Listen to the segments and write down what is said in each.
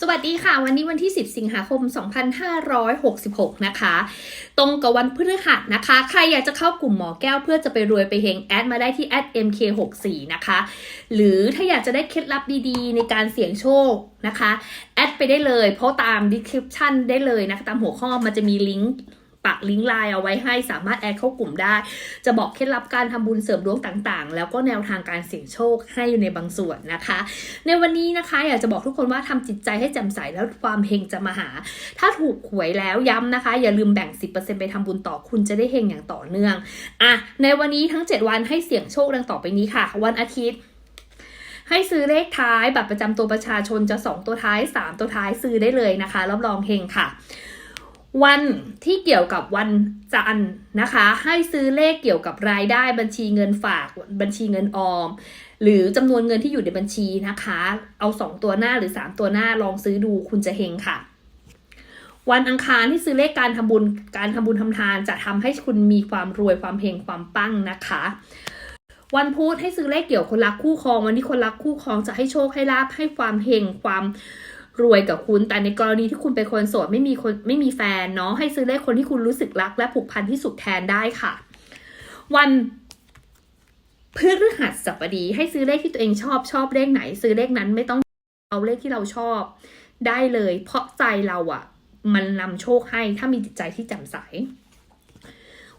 สวัสดีค่ะ วันนี้วันที่ 10 สิงหาคม 2566 นะคะ ตรงกับวันพฤหัสนะคะ ใครอยากจะเข้ากลุ่มหมอแก้วเพื่อจะไปรวยไปเฮงแอดมาได้ที่แอด @mk64 นะคะ หรือถ้าอยากจะได้เคล็ดลับดีๆ ในการเสี่ยงโชคนะคะ แอดไปได้เลย เพราะตาม description ได้เลยนะคะตามหัวข้อมันจะมีลิงก์ ปักลิงก์ไลน์เอาไว้ให้สามารถแอดเข้ากลุ่มได้ จะบอกเคล็ดลับการทำบุญเสริมดวงต่างๆ แล้วก็แนวทางการเสี่ยงโชคให้อยู่ในบางส่วนนะคะ ในวันนี้นะคะอยากจะบอกทุกคนว่าทำจิตใจให้แจ่มใสแล้วความเฮงจะมาหา ถ้าถูกหวยแล้วย้ำนะคะ อย่าลืมแบ่ง 10%ไปทำบุญต่อคุณจะได้เฮงอย่างต่อเนื่องอะในวันนี้ทั้ง 7 วันให้เสี่ยงโชคดังต่อไปนี้ค่ะ วันอาทิตย์ให้ซื้อเลขท้ายบัตรประจำตัวประชาชนจะ 2 ตัวท้าย 3 ตัวท้ายซื้อได้เลยนะคะ รับรองเฮงค่ะ วันที่เกี่ยวกับวันจันทร์นะคะ ให้ซื้อเลขเกี่ยวกับรายได้บัญชีเงินฝากบัญชีเงินออม หรือจำนวนเงินที่อยู่ในบัญชีนะคะ เอา 2 ตัวหน้าหรือ 3 ตัวหน้าลองซื้อดูคุณจะเฮงค่ะ วันอังคารที่ซื้อเลขการทำบุญการทำบุญทำทานจะทำให้คุณมีความรวยความเฮงความปั้งนะคะ วันพุธให้ซื้อเลขเกี่ยวคนรักคู่ครอง วันนี้คนรักคู่ครองจะให้โชคให้ลาบให้ความเฮงความ รวยกับคุณ แต่ในกรณีที่คุณเป็นคนโสดไม่มีคนไม่มีแฟนเนาะให้ซื้อเลขคนที่คุณรู้สึกรัก และผูกพันที่สุดแทนได้ค่ะ วันพฤหัสบดีให้ซื้อเลขที่ตัวเองชอบชอบเลขไหน ซื้อเลขนั้นไม่ต้องเอาเลขที่เราชอบ ได้เลย เพราะใจเราอะมันนำโชคให้ถ้ามีจิตใจที่แจ่มใส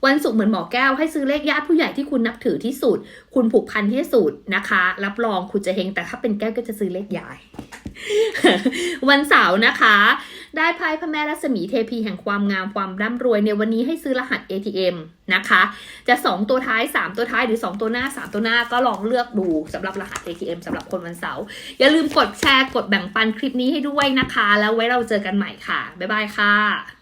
วันศุกร์เหมือนหมอแก้วให้ซื้อเลขญาติผู้ใหญ่ที่คุณนับถือที่สุด คุณผูกพันที่สุดนะคะ รับรองคุณจะเฮงแต่ถ้าเป็นแก้วก็จะซื้อเลขยาย วันเสาร์นะคะ ได้ไพ่พระแม่รัศมีเทพีแห่งความงามความร่ำรวยในวันนี้ให้ซื้อรหัส ATM นะคะ จะ 2 ตัวท้าย 3 ตัวท้ายหรือ 2 ตัวหน้า 3 ตัวหน้าก็ลองเลือกดูสำหรับรหัส ATM สำหรับคนวันเสาร์อย่าลืมกดแชร์กดแบ่งปันคลิปนี้ให้ด้วยนะคะ แล้วไว้เราเจอกันใหม่ค่ะ บ๊ายบายค่ะ